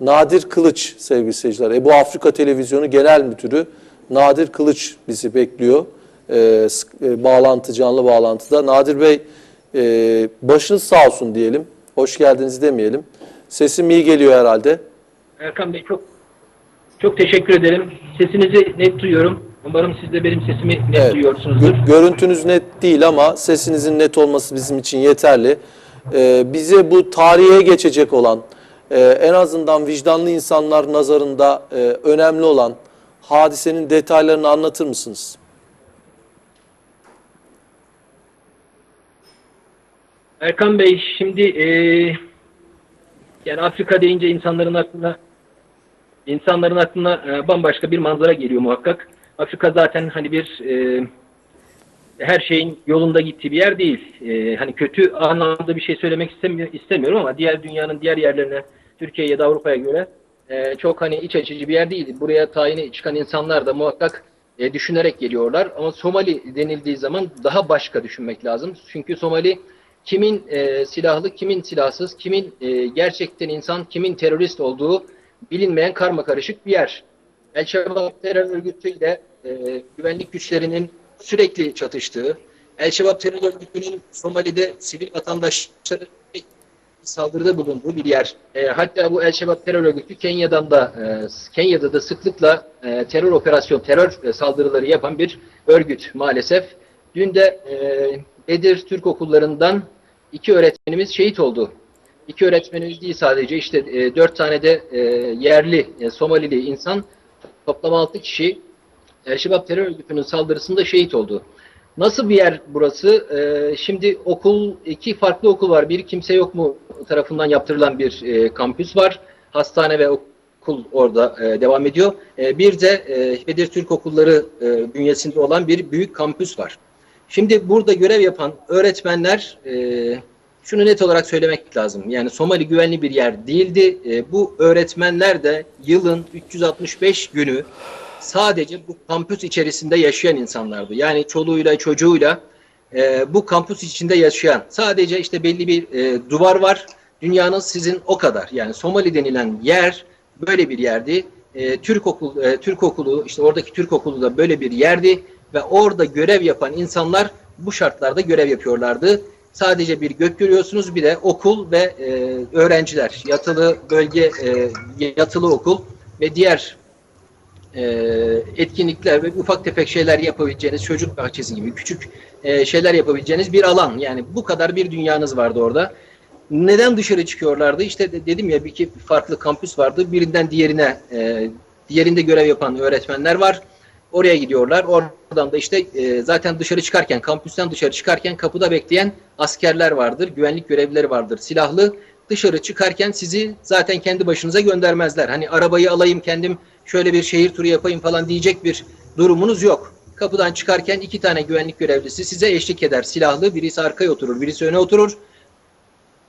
Nadir Kılıç sevgili seyirciler. Ebu Afrika Televizyonu Genel Müdürü Nadir Kılıç bizi bekliyor. Sık- e, bağlantı, canlı bağlantıda. Nadir Bey e, başınız sağ olsun diyelim. Hoş geldiniz demeyelim. Sesim iyi geliyor herhalde. Erkan Bey çok çok teşekkür ederim. Sesinizi net duyuyorum. Umarım siz de benim sesimi net Evet. duyuyorsunuzdur. Gö- Görüntünüz net değil ama sesinizin net olması bizim için yeterli. Ee, bize bu tarihe geçecek olan, e, en azından vicdanlı insanlar nazarında e, önemli olan hadisenin detaylarını anlatır mısınız? Erkan Bey şimdi eee, yani Afrika deyince insanların aklına insanların aklına e, bambaşka bir manzara geliyor muhakkak. Afrika zaten hani bir e, her şeyin yolunda gittiği bir yer değil. E, hani kötü anlamda bir şey söylemek istemiyor, istemiyorum ama diğer dünyanın diğer yerlerine Türkiye ya da Avrupa'ya göre e, çok hani iç açıcı bir yer değil. Buraya tayini çıkan insanlar da muhakkak e, düşünerek geliyorlar. Ama Somali denildiği zaman daha başka düşünmek lazım. Çünkü Somali kimin e, silahlı, kimin silahsız, kimin e, gerçekten insan, kimin terörist olduğu bilinmeyen karma karışık bir yer. El Şebab terör örgütüyle e, güvenlik güçlerinin sürekli çatıştığı, El Şebab terör örgütünün Somali'de sivil vatandaşları saldırıda bulunduğu bir yer. E, hatta bu El Şebab terör örgütü Kenya'dan da e, Kenya'da da sıklıkla e, terör operasyon, terör e, saldırıları yapan bir örgüt maalesef. Dün de e, Bedir Türk okullarından iki öğretmenimiz şehit oldu. İki öğretmenimiz değil sadece işte e, dört tane de e, yerli e, Somalili insan toplam altı kişi El Şebab terör örgütünün saldırısında şehit oldu. Nasıl bir yer burası? Ee, şimdi okul, iki farklı okul var. Bir kimse yok mu tarafından yaptırılan bir e, kampüs var. Hastane ve okul orada e, devam ediyor. E, bir de e, Bedir Türk Okulları e, bünyesinde olan bir büyük kampüs var. Şimdi burada görev yapan öğretmenler e, şunu net olarak söylemek lazım. Yani Somali güvenli bir yer değildi. E, bu öğretmenler de yılın 365 günü sadece bu kampüs içerisinde yaşayan insanlardı. Yani çoluğuyla çocuğuyla e, bu kampüs içinde yaşayan sadece işte belli bir e, duvar var. Dünyanın sizin o kadar. Yani Somali denilen yer böyle bir yerdi. E, Türk okul e, Türk okulu işte oradaki Türk okulu da böyle bir yerdi ve orada görev yapan insanlar bu şartlarda görev yapıyorlardı. Sadece bir gök görüyorsunuz bir de okul ve e, öğrenciler yatılı bölge e, yatılı okul ve diğer e, etkinlikler ve ufak tefek şeyler yapabileceğiniz çocuk bahçesi gibi küçük e, şeyler yapabileceğiniz bir alan. Yani bu kadar bir dünyanız vardı orada. Neden dışarı çıkıyorlardı? İşte de- dedim ya bir iki farklı kampüs vardı. Birinden diğerine e, diğerinde görev yapan öğretmenler var. Oraya gidiyorlar. Oradan da işte e, zaten dışarı çıkarken, kampüsten dışarı çıkarken kapıda bekleyen askerler vardır, güvenlik görevlileri vardır, silahlı. Dışarı çıkarken sizi zaten kendi başınıza göndermezler. Hani arabayı alayım kendim şöyle bir şehir turu yapayım falan diyecek bir durumunuz yok. Kapıdan çıkarken iki tane güvenlik görevlisi size eşlik eder. Silahlı birisi arkaya oturur, birisi öne oturur.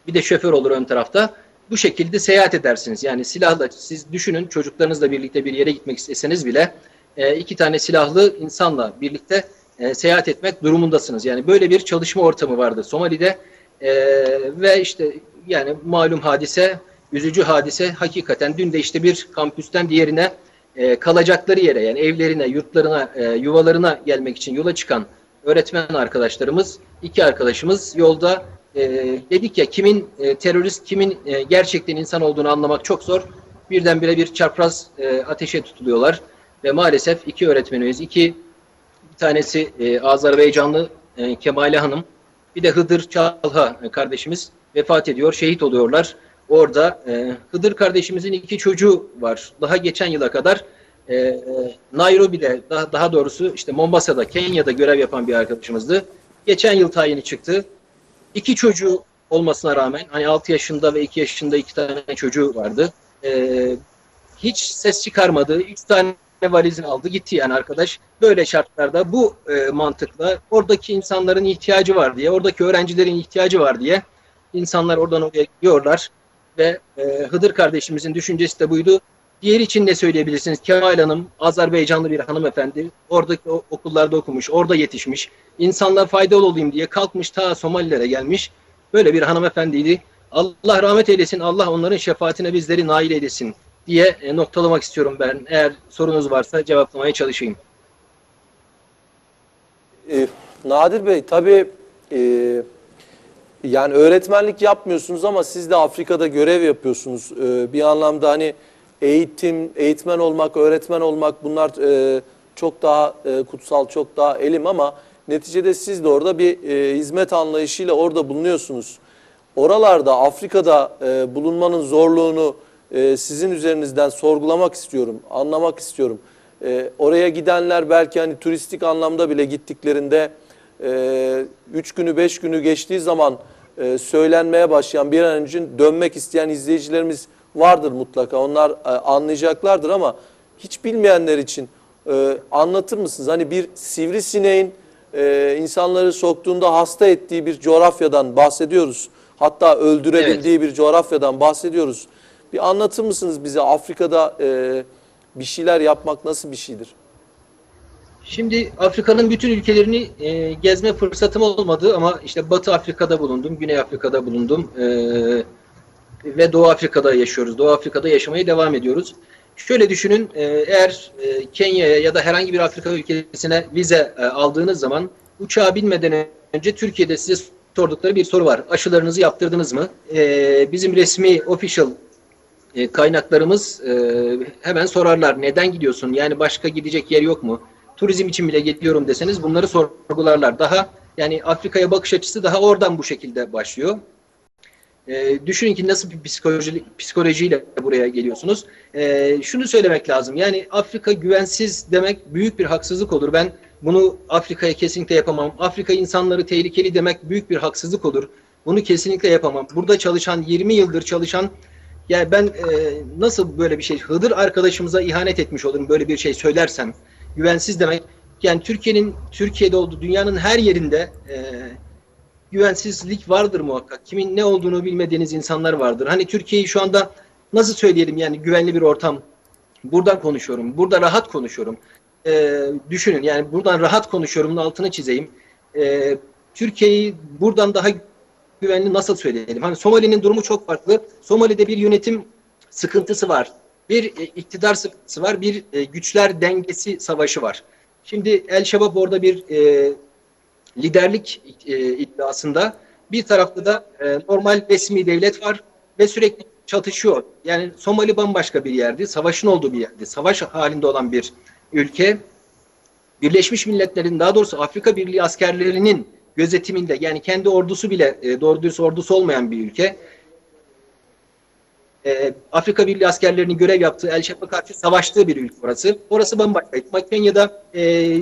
Bir de şoför olur ön tarafta. Bu şekilde seyahat edersiniz. Yani silahla siz düşünün çocuklarınızla birlikte bir yere gitmek isteseniz bile e, iki tane silahlı insanla birlikte e, seyahat etmek durumundasınız. Yani böyle bir çalışma ortamı vardı Somali'de E, ve işte yani malum hadise, üzücü hadise hakikaten dün de işte bir kampüsten diğerine e, kalacakları yere yani evlerine, yurtlarına, e, yuvalarına gelmek için yola çıkan öğretmen arkadaşlarımız, iki arkadaşımız yolda e, dedik ya kimin e, terörist, kimin e, gerçekten insan olduğunu anlamak çok zor. Birdenbire bir çapraz e, ateşe tutuluyorlar ve maalesef iki öğretmenimiz, iki bir tanesi e, Azerbaycanlı e, Kemale Hanım, bir de Hıdır Çalha kardeşimiz vefat ediyor, şehit oluyorlar. Orada e, Hıdır kardeşimizin iki çocuğu var. Daha geçen yıla kadar e, e, Nairobi'de, daha, daha doğrusu işte Mombasa'da, Kenya'da görev yapan bir arkadaşımızdı. Geçen yıl tayini çıktı. İki çocuğu olmasına rağmen, hani 6 yaşında ve 2 yaşında iki tane çocuğu vardı. E, hiç ses çıkarmadı. Üç tane valizini aldı gitti yani arkadaş. Böyle şartlarda bu e, mantıkla oradaki insanların ihtiyacı var diye, oradaki öğrencilerin ihtiyacı var diye insanlar oradan oraya gidiyorlar ve e, Hıdır kardeşimizin düşüncesi de buydu. Diğer için ne söyleyebilirsiniz? Kemal Hanım, Azerbaycanlı bir hanımefendi. Oradaki okullarda okumuş, orada yetişmiş. İnsanlara faydalı olayım diye kalkmış ta Somalilere gelmiş. Böyle bir hanımefendiydi. Allah rahmet eylesin, Allah onların şefaatine bizleri nail eylesin diye e, noktalamak istiyorum ben. Eğer sorunuz varsa cevaplamaya çalışayım. E, Nadir Bey tabii e, yani öğretmenlik yapmıyorsunuz ama siz de Afrika'da görev yapıyorsunuz. E, bir anlamda hani eğitim, eğitmen olmak, öğretmen olmak bunlar e, çok daha e, kutsal, çok daha elim ama neticede siz de orada bir e, hizmet anlayışıyla orada bulunuyorsunuz. Oralarda Afrika'da e, bulunmanın zorluğunu e, sizin üzerinizden sorgulamak istiyorum, anlamak istiyorum. E, oraya gidenler belki hani turistik anlamda bile gittiklerinde e, üç günü beş günü geçtiği zaman e, söylenmeye başlayan bir an önce dönmek isteyen izleyicilerimiz vardır mutlaka. Onlar e, anlayacaklardır ama hiç bilmeyenler için e, anlatır mısınız? Hani bir sivrisineğin e, insanları soktuğunda hasta ettiği bir coğrafyadan bahsediyoruz. Hatta öldürebildiği bir coğrafyadan bahsediyoruz. Bir anlatır mısınız bize Afrika'da e, bir şeyler yapmak nasıl bir şeydir? Şimdi Afrika'nın bütün ülkelerini e, gezme fırsatım olmadı ama işte Batı Afrika'da bulundum, Güney Afrika'da bulundum e, ve Doğu Afrika'da yaşıyoruz. Doğu Afrika'da yaşamaya devam ediyoruz. Şöyle düşünün, e, eğer e, Kenya'ya ya da herhangi bir Afrika ülkesine vize e, aldığınız zaman uçağa binmeden önce Türkiye'de size sordukları bir soru var. Aşılarınızı yaptırdınız mı? E, bizim resmi official e, kaynaklarımız e, hemen sorarlar. Neden gidiyorsun? Yani başka gidecek yer yok mu? Turizm için bile geliyorum deseniz bunları sorgularlar. Daha yani Afrika'ya bakış açısı daha oradan bu şekilde başlıyor. E, düşünün ki nasıl bir psikoloji, psikolojiyle buraya geliyorsunuz. E, şunu söylemek lazım. Yani Afrika güvensiz demek büyük bir haksızlık olur. Ben bunu Afrika'ya kesinlikle yapamam. Afrika insanları tehlikeli demek büyük bir haksızlık olur. Bunu kesinlikle yapamam. Burada çalışan 20 yıldır çalışan yani ben e, nasıl böyle bir şey Hıdır arkadaşımıza ihanet etmiş olurum böyle bir şey söylersem. Güvensiz demek. Yani Türkiye'nin Türkiye'de olduğu dünyanın her yerinde e, güvensizlik vardır muhakkak. Kimin ne olduğunu bilmediğiniz insanlar vardır. Hani Türkiye'yi şu anda nasıl söyleyelim yani güvenli bir ortam. Buradan konuşuyorum. Burada rahat konuşuyorum. E, düşünün yani buradan rahat konuşuyorum. Altını çizeyim. E, Türkiye'yi buradan daha güvenli nasıl söyleyelim? Hani Somali'nin durumu çok farklı. Somali'de bir yönetim sıkıntısı var. Bir e, iktidar sıkıntısı var. Bir e, güçler dengesi savaşı var. Şimdi El Şebab orada bir e, liderlik e, iddiasında. Bir tarafta da e, normal resmi devlet var ve sürekli çatışıyor. Yani Somali bambaşka bir yerdi. Savaşın olduğu bir yerdi. Savaş halinde olan bir ülke. Birleşmiş Milletler'in daha doğrusu Afrika Birliği askerlerinin gözetiminde yani kendi ordusu bile e, doğru dürüst ordusu olmayan bir ülke. E, Afrika Birliği askerlerinin görev yaptığı El Şebab'a karşı savaştığı bir ülke orası. Orası bambaşka. Kenya'da e,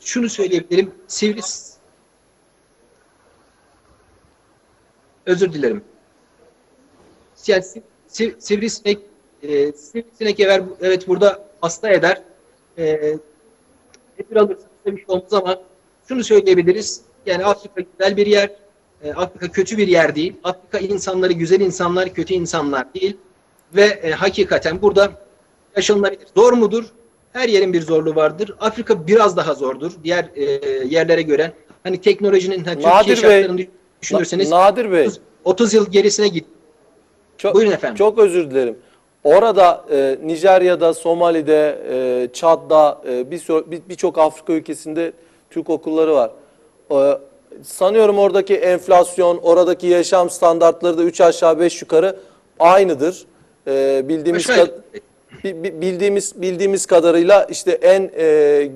şunu söyleyebilirim. Sivris özür dilerim. Yani siv, sivrisinek e, sivrisinek eğer, evet burada hasta eder. E, tedbir alırsanız bir şey olmaz ama şunu söyleyebiliriz. Yani Afrika güzel bir yer. E, Afrika kötü bir yer değil. Afrika insanları güzel insanlar, kötü insanlar değil. Ve e, hakikaten burada yaşanılabilir. Zor mudur? Her yerin bir zorluğu vardır. Afrika biraz daha zordur. Diğer e, yerlere göre. Hani teknolojinin, Türkiye Nadir şartlarını Bey, düşünürseniz Na- Nadir Bey, 30, 30 yıl gerisine git. çok, Buyurun efendim. çok özür dilerim. Orada e, Nijerya'da, Somali'de, e, Çad'da, e, birçok bir, birçok Afrika ülkesinde Türk okulları var. E, sanıyorum oradaki enflasyon, oradaki yaşam standartları da 3 aşağı 5 yukarı aynıdır. E, bildiğimiz kad- bi- bi- bildiğimiz bildiğimiz kadarıyla işte en e,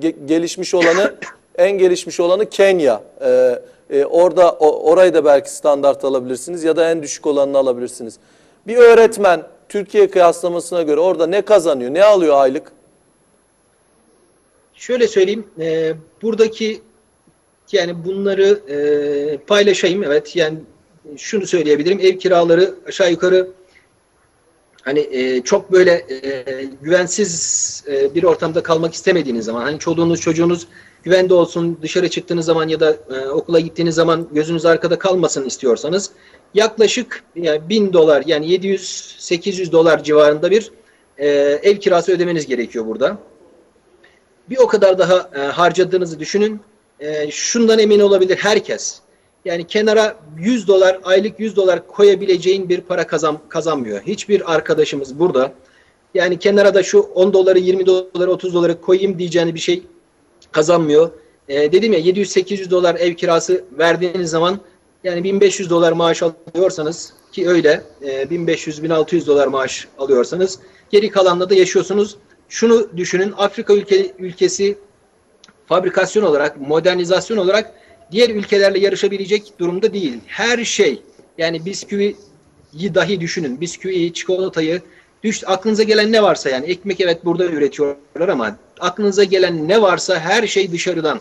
ge- gelişmiş olanı en gelişmiş olanı Kenya. E, e, orada o- orayı da belki standart alabilirsiniz ya da en düşük olanını alabilirsiniz. Bir öğretmen Türkiye kıyaslamasına göre orada ne kazanıyor, ne alıyor aylık? Şöyle söyleyeyim, e, buradaki yani bunları e, paylaşayım. Evet, yani şunu söyleyebilirim. Ev kiraları aşağı yukarı hani e, çok böyle e, güvensiz e, bir ortamda kalmak istemediğiniz zaman, hani çoluğunuz çocuğunuz güvende olsun, dışarı çıktığınız zaman ya da e, okula gittiğiniz zaman gözünüz arkada kalmasın istiyorsanız yaklaşık yani 1000 dolar yani 700-800 dolar civarında bir e, ev kirası ödemeniz gerekiyor burada bir o kadar daha e, harcadığınızı düşünün. E, şundan emin olabilir herkes. Yani kenara 100 dolar, aylık 100 dolar koyabileceğin bir para kazan, kazanmıyor. Hiçbir arkadaşımız burada yani kenara da şu 10 doları, 20 doları, 30 doları koyayım diyeceğini bir şey kazanmıyor. Ee, dedim ya 700-800 dolar ev kirası verdiğiniz zaman yani 1500 dolar maaş alıyorsanız ki öyle e, 1500-1600 dolar maaş alıyorsanız geri kalanla da yaşıyorsunuz. Şunu düşünün Afrika ülke, ülkesi fabrikasyon olarak, modernizasyon olarak diğer ülkelerle yarışabilecek durumda değil. Her şey yani bisküviyi dahi düşünün. Bisküviyi, çikolatayı düş aklınıza gelen ne varsa yani ekmek evet burada üretiyorlar ama aklınıza gelen ne varsa her şey dışarıdan.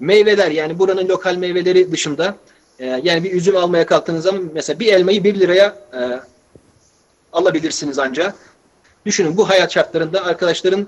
Meyveler yani buranın lokal meyveleri dışında e, yani bir üzüm almaya kalktığınız zaman mesela bir elmayı 1 liraya e, alabilirsiniz ancak. Düşünün bu hayat şartlarında arkadaşların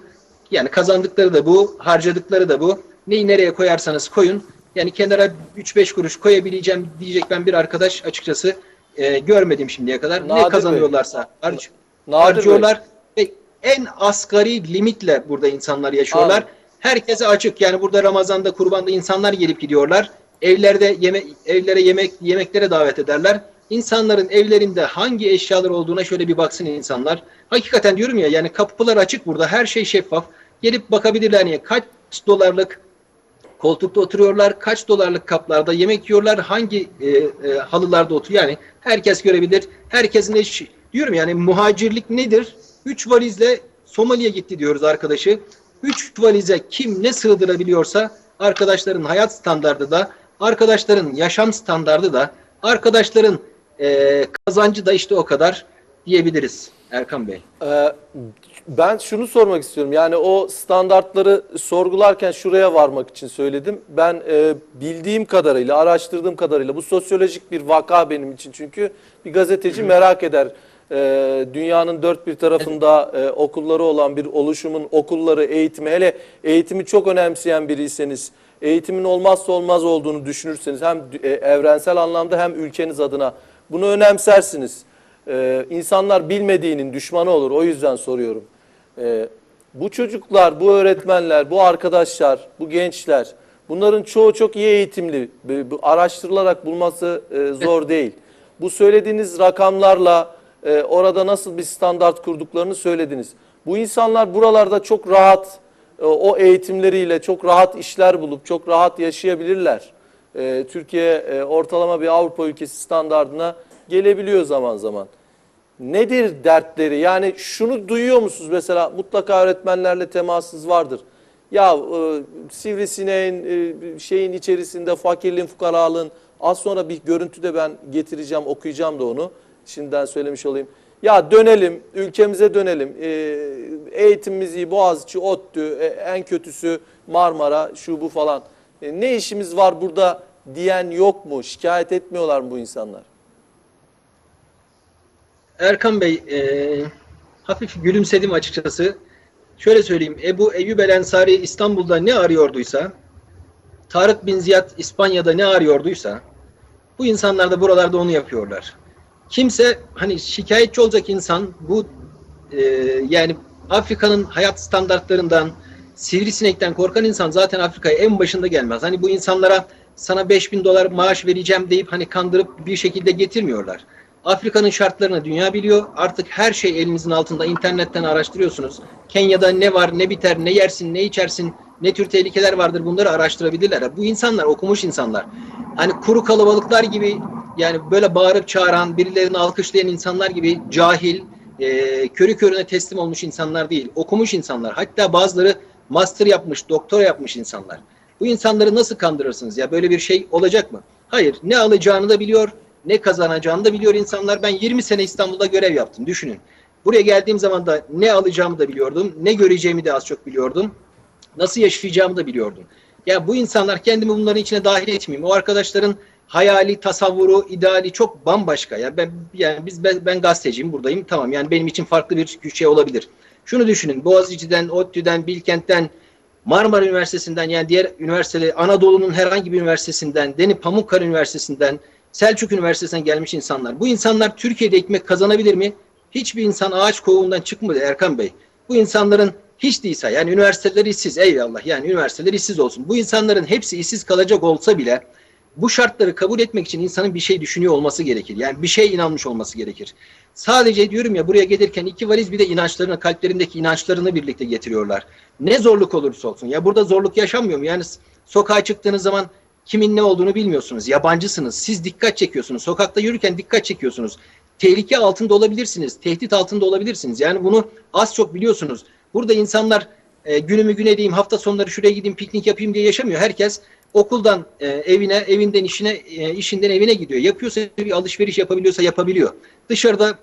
yani kazandıkları da bu, harcadıkları da bu. Neyi nereye koyarsanız koyun. Yani kenara 3-5 kuruş koyabileceğim diyecek ben bir arkadaş açıkçası e, görmedim şimdiye kadar. Nadir ne kazanıyorlarsa harc Nadir Bey. harcıyorlar ve en asgari limitle burada insanlar yaşıyorlar. Anladım. Herkese açık. Yani burada Ramazan'da, Kurban'da insanlar gelip gidiyorlar. Evlerde yeme evlere yemek yemeklere davet ederler. İnsanların evlerinde hangi eşyalar olduğuna şöyle bir baksın insanlar. Hakikaten diyorum ya yani kapılar açık burada. Her şey şeffaf. Gelip bakabilirler niye? Kaç dolarlık koltukta oturuyorlar, kaç dolarlık kaplarda yemek yiyorlar, hangi e, e, halılarda oturuyor. Yani herkes görebilir. Herkesin eş, diyorum yani muhacirlik nedir? Üç valizle Somali'ye gitti diyoruz arkadaşı. Üç valize kim ne sığdırabiliyorsa arkadaşların hayat standardı da, arkadaşların yaşam standardı da, arkadaşların e, kazancı da işte o kadar diyebiliriz Erkan Bey. Ee, ben şunu sormak istiyorum. Yani o standartları sorgularken şuraya varmak için söyledim. Ben e, bildiğim kadarıyla, araştırdığım kadarıyla bu sosyolojik bir vaka benim için. Çünkü bir gazeteci merak eder. Ee, dünyanın dört bir tarafında e, okulları olan bir oluşumun okulları, eğitimi, hele eğitimi çok önemseyen biriyseniz, eğitimin olmazsa olmaz olduğunu düşünürseniz hem e, evrensel anlamda hem ülkeniz adına bunu önemsersiniz. Ee, insanlar bilmediğinin düşmanı olur. O yüzden soruyorum. Ee, bu çocuklar, bu öğretmenler, bu arkadaşlar, bu gençler bunların çoğu çok iyi eğitimli. Araştırılarak bulması e, zor değil. Bu söylediğiniz rakamlarla e, orada nasıl bir standart kurduklarını söylediniz. Bu insanlar buralarda çok rahat e, o eğitimleriyle çok rahat işler bulup çok rahat yaşayabilirler. E, Türkiye e, ortalama bir Avrupa ülkesi standardına gelebiliyor zaman zaman. Nedir dertleri? Yani şunu duyuyor musunuz mesela mutlaka öğretmenlerle temasınız vardır. Ya e, sivrisineğin e, şeyin içerisinde fakirliğin fukaralığın az sonra bir görüntüde ben getireceğim okuyacağım da onu. Şimdiden söylemiş olayım. Ya dönelim ülkemize dönelim. E, eğitimimiz iyi Boğaziçi, ODTÜ, e, en kötüsü Marmara şu bu falan. E, ne işimiz var burada diyen yok mu? Şikayet etmiyorlar mı bu insanlar? Erkan Bey, e, hafif gülümsedim açıkçası. Şöyle söyleyeyim, Ebu Eyyub el Ensari İstanbul'da ne arıyorduysa, Tarık bin Ziyad İspanya'da ne arıyorduysa, bu insanlar da buralarda onu yapıyorlar. Kimse, hani şikayetçi olacak insan, bu e, yani Afrika'nın hayat standartlarından, sivrisinekten korkan insan zaten Afrika'ya en başında gelmez. Hani bu insanlara sana 5000 dolar maaş vereceğim deyip hani kandırıp bir şekilde getirmiyorlar. Afrika'nın şartlarını dünya biliyor. Artık her şey elinizin altında. internetten araştırıyorsunuz. Kenya'da ne var, ne biter, ne yersin, ne içersin, ne tür tehlikeler vardır bunları araştırabilirler. Bu insanlar okumuş insanlar. Hani kuru kalabalıklar gibi yani böyle bağırıp çağıran, birilerini alkışlayan insanlar gibi cahil, e, körü körüne teslim olmuş insanlar değil. Okumuş insanlar. Hatta bazıları master yapmış, doktora yapmış insanlar. Bu insanları nasıl kandırırsınız ya? Böyle bir şey olacak mı? Hayır. Ne alacağını da biliyor, ne kazanacağını da biliyor insanlar. Ben 20 sene İstanbul'da görev yaptım. Düşünün. Buraya geldiğim zaman da ne alacağımı da biliyordum. Ne göreceğimi de az çok biliyordum. Nasıl yaşayacağımı da biliyordum. Ya bu insanlar kendimi bunların içine dahil etmeyeyim. O arkadaşların hayali, tasavvuru, ideali çok bambaşka. Ya ben yani biz ben, ben gazeteciyim buradayım. Tamam yani benim için farklı bir şey olabilir. Şunu düşünün. Boğaziçi'den, ODTÜ'den, Bilkent'ten, Marmara Üniversitesi'nden yani diğer üniversiteleri, Anadolu'nun herhangi bir üniversitesinden, Deni Pamukkale Üniversitesi'nden, Selçuk Üniversitesi'nden gelmiş insanlar. Bu insanlar Türkiye'de ekmek kazanabilir mi? Hiçbir insan ağaç kovuğundan çıkmadı Erkan Bey. Bu insanların hiç değilse yani üniversiteler işsiz eyvallah yani üniversiteler işsiz olsun. Bu insanların hepsi işsiz kalacak olsa bile bu şartları kabul etmek için insanın bir şey düşünüyor olması gerekir. Yani bir şeye inanmış olması gerekir. Sadece diyorum ya buraya gelirken iki valiz bir de inançlarını, kalplerindeki inançlarını birlikte getiriyorlar. Ne zorluk olursa olsun. Ya burada zorluk yaşanmıyor mu? Yani sokağa çıktığınız zaman kimin ne olduğunu bilmiyorsunuz. Yabancısınız. Siz dikkat çekiyorsunuz. Sokakta yürürken dikkat çekiyorsunuz. Tehlike altında olabilirsiniz. Tehdit altında olabilirsiniz. Yani bunu az çok biliyorsunuz. Burada insanlar e, günümü güne diyeyim, hafta sonları şuraya gideyim, piknik yapayım diye yaşamıyor. Herkes okuldan e, evine, evinden işine, e, işinden evine gidiyor. Yapıyorsa bir alışveriş yapabiliyorsa yapabiliyor. Dışarıda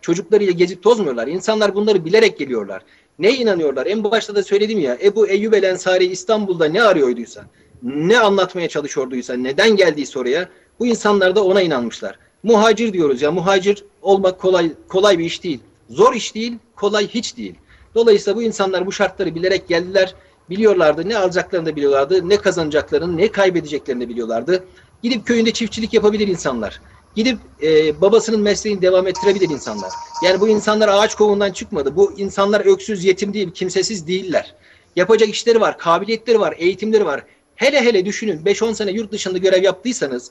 çocuklarıyla gezip tozmuyorlar. İnsanlar bunları bilerek geliyorlar. Ne inanıyorlar? En başta da söyledim ya Ebu Eyyub el Ensari İstanbul'da ne arıyorduysa, ne anlatmaya çalışıyorduysa, neden geldiyse oraya bu insanlar da ona inanmışlar. Muhacir diyoruz ya muhacir olmak kolay kolay bir iş değil. Zor iş değil, kolay hiç değil. Dolayısıyla bu insanlar bu şartları bilerek geldiler. Biliyorlardı ne alacaklarını da biliyorlardı, ne kazanacaklarını, ne kaybedeceklerini de biliyorlardı. Gidip köyünde çiftçilik yapabilir insanlar. Gidip e, babasının mesleğini devam ettirebilir insanlar. Yani bu insanlar ağaç kovuğundan çıkmadı. Bu insanlar öksüz, yetim değil, kimsesiz değiller. Yapacak işleri var, kabiliyetleri var, eğitimleri var. Hele hele düşünün 5-10 sene yurt dışında görev yaptıysanız,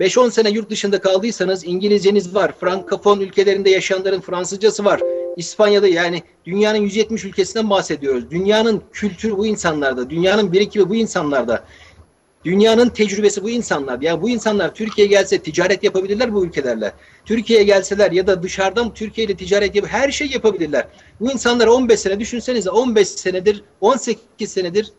5-10 sene yurt dışında kaldıysanız İngilizceniz var, Frankofon ülkelerinde yaşayanların Fransızcası var. İspanya'da yani dünyanın 170 ülkesinden bahsediyoruz. Dünyanın kültürü bu insanlarda, dünyanın birikimi bu insanlarda. Dünyanın tecrübesi bu insanlar. Yani bu insanlar Türkiye'ye gelse ticaret yapabilirler bu ülkelerle. Türkiye'ye gelseler ya da dışarıdan Türkiye ile ticaret yapıp her şey yapabilirler. Bu insanlar 15 sene düşünsenize 15 senedir 18 senedir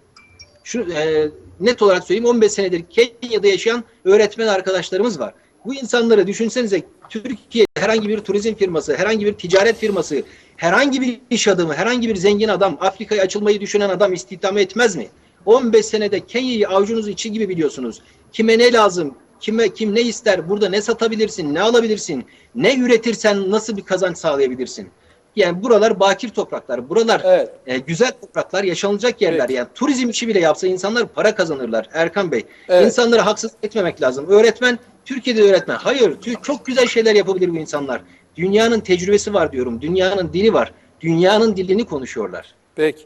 şu e, net olarak söyleyeyim 15 senedir Kenya'da yaşayan öğretmen arkadaşlarımız var. Bu insanları düşünsenize Türkiye herhangi bir turizm firması, herhangi bir ticaret firması, herhangi bir iş adamı, herhangi bir zengin adam Afrika'ya açılmayı düşünen adam istihdam etmez mi? 15 senede Kenya'yı avucunuz içi gibi biliyorsunuz. Kime ne lazım, kime kim ne ister, burada ne satabilirsin, ne alabilirsin, ne üretirsen nasıl bir kazanç sağlayabilirsin? Yani buralar bakir topraklar, buralar Evet. e, güzel topraklar, yaşanılacak yerler. Evet. Yani turizm işi bile yapsa insanlar para kazanırlar Erkan Bey. Evet. İnsanları haksız etmemek lazım. Öğretmen, Türkiye'de öğretmen. Hayır, çok güzel şeyler yapabilir bu insanlar. Dünyanın tecrübesi var diyorum. Dünyanın dili var. Dünyanın dilini konuşuyorlar. Peki.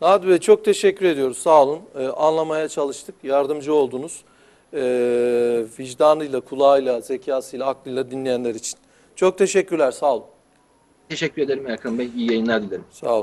Nadir Bey çok teşekkür ediyoruz. Sağ olun. Ee, anlamaya çalıştık. Yardımcı oldunuz. Ee, vicdanıyla, kulağıyla, zekasıyla, aklıyla dinleyenler için. Çok teşekkürler. Sağ olun. Teşekkür ederim Erkan Bey. İyi yayınlar dilerim. Sağ olun.